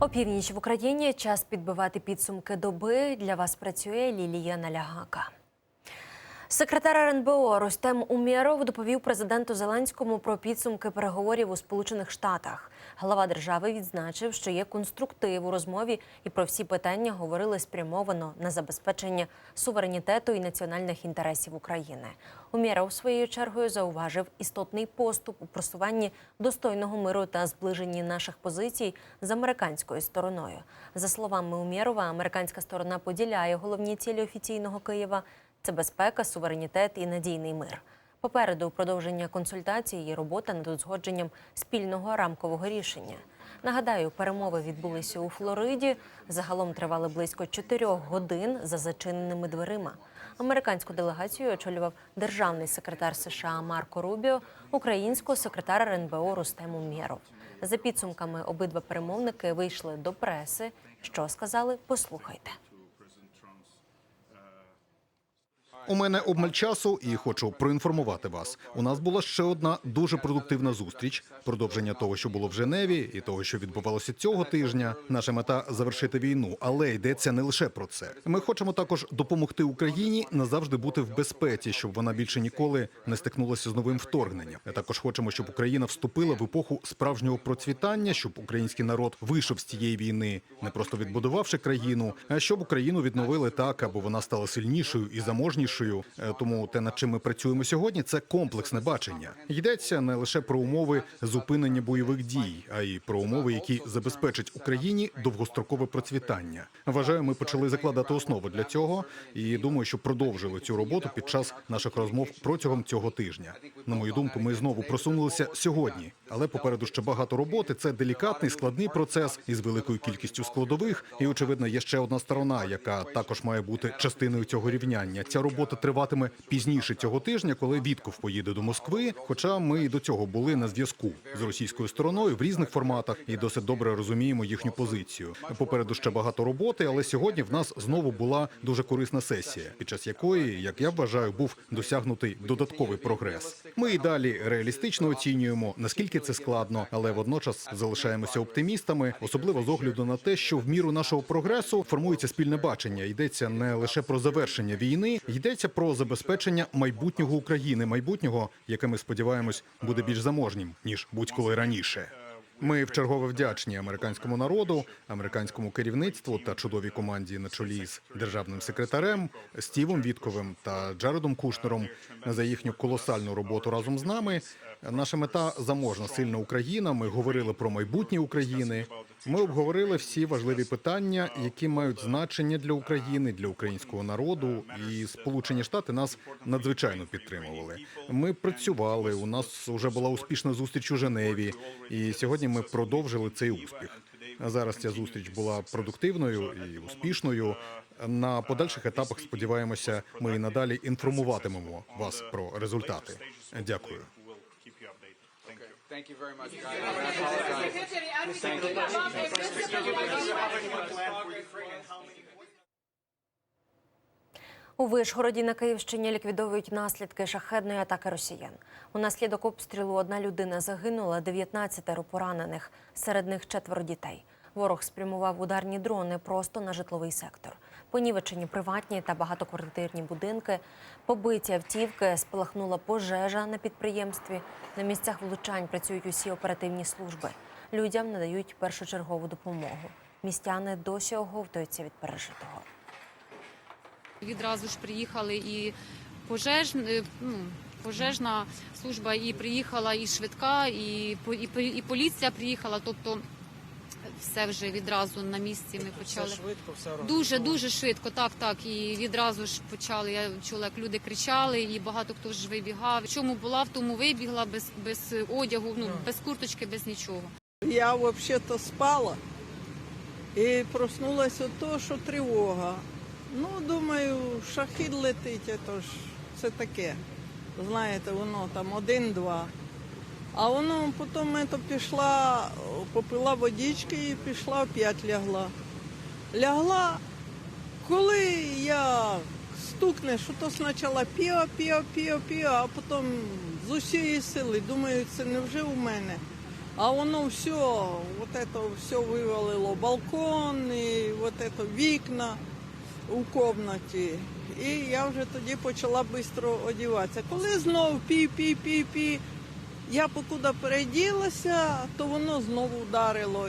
Опівніч в Україні час підбивати підсумки доби. Для вас працює Лілія Налягака. Секретар РНБО Рустем Умєров доповів президенту Зеленському про підсумки переговорів у Сполучених Штатах. Глава держави відзначив, що є конструктив у розмові, і про всі питання говорили спрямовано на забезпечення суверенітету і національних інтересів України. Умєров своєю чергою зауважив істотний поступ у просуванні достойного миру та зближенні наших позицій з американською стороною. За словами Умєрова, американська сторона поділяє головні цілі офіційного Києва це безпека, суверенітет і надійний мир. Попереду продовження консультацій і робота над узгодженням спільного рамкового рішення. Нагадаю, перемови відбулися у Флориді. Загалом тривали близько чотирьох годин за зачиненими дверима. Американську делегацію очолював державний секретар США Марко Рубіо, українського секретар РНБО Рустем Умєров. За підсумками обидва перемовники вийшли до преси. Що сказали? Послухайте. У мене обмаль часу, і хочу проінформувати вас. У нас була ще одна дуже продуктивна зустріч. Продовження того, що було в Женеві, і того, що відбувалося цього тижня. Наша мета завершити війну, але йдеться не лише про це. Ми хочемо також допомогти Україні назавжди бути в безпеці, щоб вона більше ніколи не стикнулася з новим вторгненням. Ми також хочемо, щоб Україна вступила в епоху справжнього процвітання, щоб український народ вийшов з цієї війни, не просто відбудувавши країну, а щоб Україну відновили так, аби вона стала сильнішою і заможнішою. Е, Тому те, над чим ми працюємо сьогодні, це комплексне бачення. Йдеться не лише про умови зупинення бойових дій, а й про умови, які забезпечать Україні довгострокове процвітання. Вважаю, ми почали закладати основи для цього, і думаю, що продовжили цю роботу під час наших розмов протягом цього тижня. На мою думку, ми знову просунулися сьогодні, але попереду ще багато роботи. Це делікатний складний процес із великою кількістю складових. І очевидно, є ще одна сторона, яка також має бути частиною цього рівняння. Ця робота триватиме пізніше цього тижня, коли Вітков поїде до Москви. Хоча ми і до цього були на зв'язку з російською стороною в різних форматах і досить добре розуміємо їхню позицію. Попереду ще багато роботи, але сьогодні в нас знову була дуже корисна сесія, під час якої, як я вважаю, був досягнутий додатковий прогрес. Ми і далі реалістично оцінюємо наскільки це складно, але водночас залишаємося оптимістами, особливо з огляду на те, що в міру нашого прогресу формується спільне бачення. Йдеться не лише про завершення війни, йдеться про забезпечення майбутнього України, майбутнього, яке ми сподіваємось буде більш заможнім ніж будь-коли раніше. Ми вчергове вдячні американському народу, американському керівництву та чудовій команді на чолі з державним секретарем Стівом Вітковим та Джаредом Кушнером за їхню колосальну роботу разом з нами. Наша мета заможна сильна Україна. Ми говорили про майбутнє України. Ми обговорили всі важливі питання, які мають значення для України, для українського народу. І Сполучені Штати нас надзвичайно підтримували. Ми працювали. У нас вже була успішна зустріч у Женеві, і сьогодні ми продовжили цей успіх. Зараз ця зустріч була продуктивною і успішною. На подальших етапах сподіваємося, ми і надалі інформуватимемо вас про результати. Дякую. Thank you very much, guys. I apologize. У Вишгороді на Київщині ліквідовують наслідки шахедної атаки росіян. Унаслідок обстрілу одна людина загинула, 19 поранених, серед них четверо дітей. Ворог спрямував ударні дрони просто на житловий сектор. Понівечені приватні та багатоквартирні будинки, побиті автівки, спалахнула пожежа на підприємстві. На місцях влучань працюють усі оперативні служби. Людям надають першочергову допомогу. Містяни досі оговтуються від пережитого. Відразу ж приїхали і пожеж, е, ну, пожежна служба, і приїхала і швидка, і, і, і поліція приїхала. Тобто все вже відразу на місці ми почали. Все швидко, все робимо. Дуже дуже швидко, так, так. І відразу ж почали. Я чула, як люди кричали, і багато хто ж вибігав. В чому була, в тому вибігла без, без одягу, ну без курточки, без нічого. Я взагалі-то спала і проснулася від того, що тривога. Ну, думаю, шахід летить, це ж це таке. Знаєте, воно там один-два. А воно потім пішла, попила водички і пішла опять лягла. Лягла, коли я стукне, що то спочатку піо, піо, піо, піо, а потім з усієї сили, думаю, це не вже у мене. А воно все, вот это все вивалило балкон і вот это вікна у кімнаті. І я вже тоді почала швидко одягатися. Коли знов пі-пі-пі-пі, я покуди переділася, то воно знову вдарило.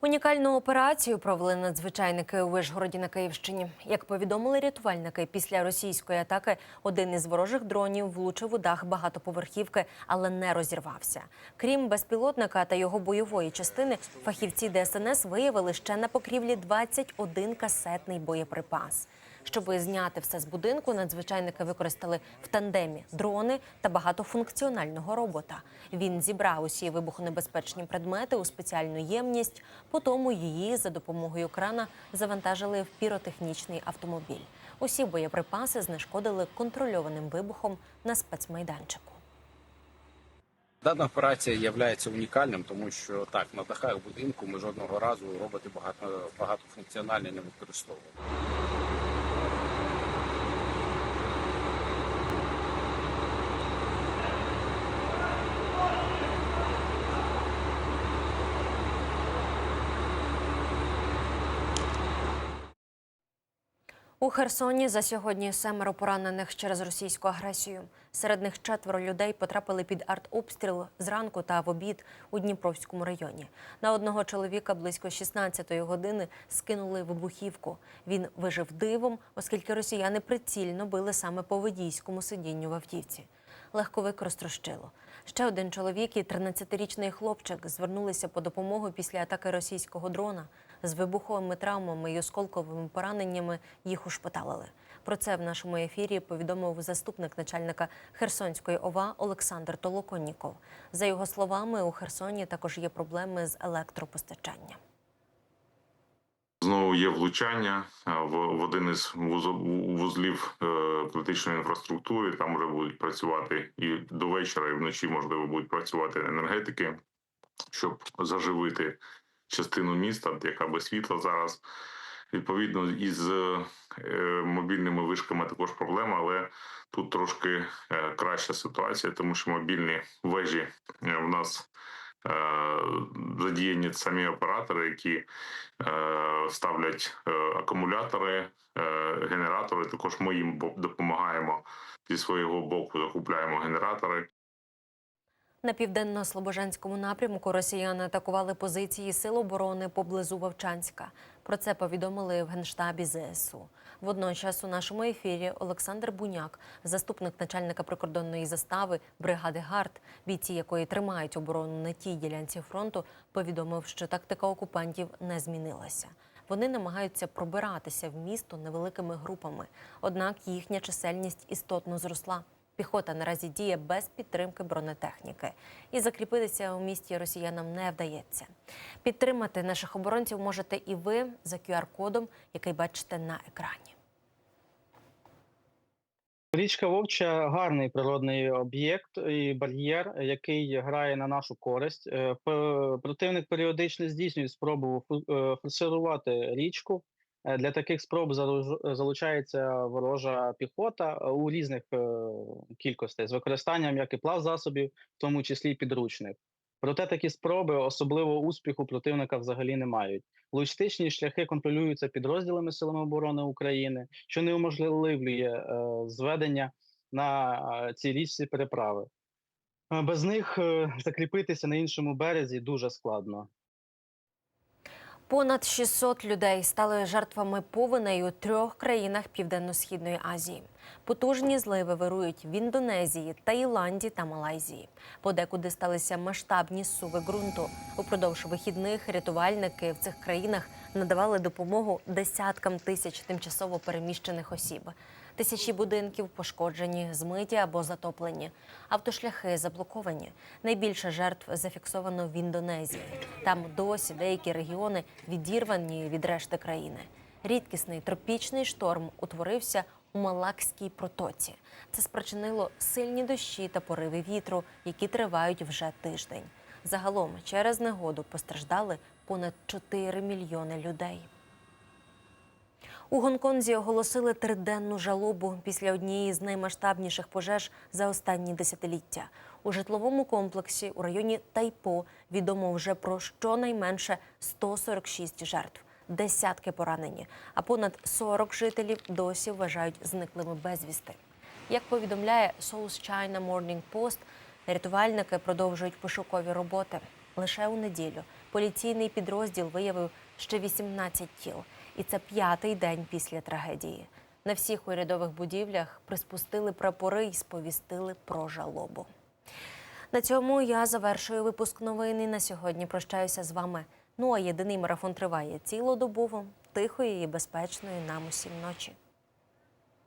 Унікальну операцію провели надзвичайники у Вишгороді на Київщині. Як повідомили рятувальники, після російської атаки один із ворожих дронів влучив у дах багатоповерхівки, але не розірвався. Крім безпілотника та його бойової частини, фахівці ДСНС виявили ще на покрівлі 21 касетний боєприпас. Щоб зняти все з будинку, надзвичайники використали в тандемі дрони та багатофункціонального робота. Він зібрав усі вибухонебезпечні предмети у спеціальну ємність. Потім її за допомогою крана завантажили в піротехнічний автомобіль. Усі боєприпаси знешкодили контрольованим вибухом на спецмайданчику. Дана операція є унікальним, тому що так на дахах будинку ми жодного разу роботи багато багатофункціональні не використовували. У Херсоні за сьогодні семеро поранених через російську агресію. Серед них четверо людей потрапили під артобстріл зранку та в обід у Дніпровському районі. На одного чоловіка близько 16-ї години скинули вибухівку. Він вижив дивом, оскільки росіяни прицільно били саме по водійському сидінню в автівці. Легковик розтрощило. Ще один чоловік і 13-річний хлопчик звернулися по допомогу після атаки російського дрона. З вибуховими травмами і осколковими пораненнями їх ушпиталили. Про це в нашому ефірі повідомив заступник начальника Херсонської ОВА Олександр Толоконніков. За його словами, у Херсоні також є проблеми з електропостачанням. Знову є влучання в, один із вузлів е, критичної інфраструктури. Там вже будуть працювати і до вечора, і вночі можливо будуть працювати енергетики, щоб заживити частину міста, яка без світла зараз. Відповідно, із е, мобільними вишками також проблема, але тут трошки е, краща ситуація, тому що мобільні вежі е, в нас задіяні самі оператори, які ставлять акумулятори, генератори. Також ми їм допомагаємо зі свого боку, закупляємо генератори. На південно-слобожанському напрямку росіяни атакували позиції сил оборони поблизу Вовчанська. Про це повідомили в генштабі ЗСУ. Водночас у нашому ефірі Олександр Буняк, заступник начальника прикордонної застави бригади ГАРД, бійці якої тримають оборону на тій ділянці фронту, повідомив, що тактика окупантів не змінилася. Вони намагаються пробиратися в місто невеликими групами, однак їхня чисельність істотно зросла. Піхота наразі діє без підтримки бронетехніки, і закріпитися у місті росіянам не вдається. Підтримати наших оборонців можете і ви за QR-кодом, який бачите на екрані. Річка Вовча гарний природний об'єкт і бар'єр, який грає на нашу користь. Е, Противник періодично здійснює спробу е, форсирувати річку. Е, Для таких спроб залучається ворожа піхота е, у різних е, кількостей з використанням як і плавзасобів, в тому числі підручних. Проте такі спроби особливо успіху противника взагалі не мають. Логістичні шляхи контролюються підрозділами Силами оборони України, що неуможливлює е, зведення на цій річці переправи. Без них закріпитися на іншому березі дуже складно. Понад 600 людей стали жертвами повеней у трьох країнах Південно-Східної Азії. Потужні зливи вирують в Індонезії, Таїланді та Малайзії. Подекуди сталися масштабні суви ґрунту. Упродовж вихідних рятувальники в цих країнах надавали допомогу десяткам тисяч тимчасово переміщених осіб. Тисячі будинків пошкоджені, змиті або затоплені. Автошляхи заблоковані. Найбільше жертв зафіксовано в Індонезії. Там досі деякі регіони відірвані від решти країни. Рідкісний тропічний шторм утворився у Малакській протоці. Це спричинило сильні дощі та пориви вітру, які тривають вже тиждень. Загалом через негоду постраждали понад 4 мільйони людей. У Гонконзі оголосили триденну жалобу після однієї з наймасштабніших пожеж за останні десятиліття. У житловому комплексі у районі Тайпо відомо вже про щонайменше 146 жертв, десятки поранені, а понад 40 жителів досі вважають зниклими безвісти. Як повідомляє South China Morning Post, рятувальники продовжують пошукові роботи. Лише у неділю поліційний підрозділ виявив ще 18 тіл, і це п'ятий день після трагедії. На всіх урядових будівлях приспустили прапори і сповістили про жалобу. На цьому я завершую випуск новини. На сьогодні прощаюся з вами. Ну а єдиний марафон триває цілодобово, тихої і безпечної нам усім ночі.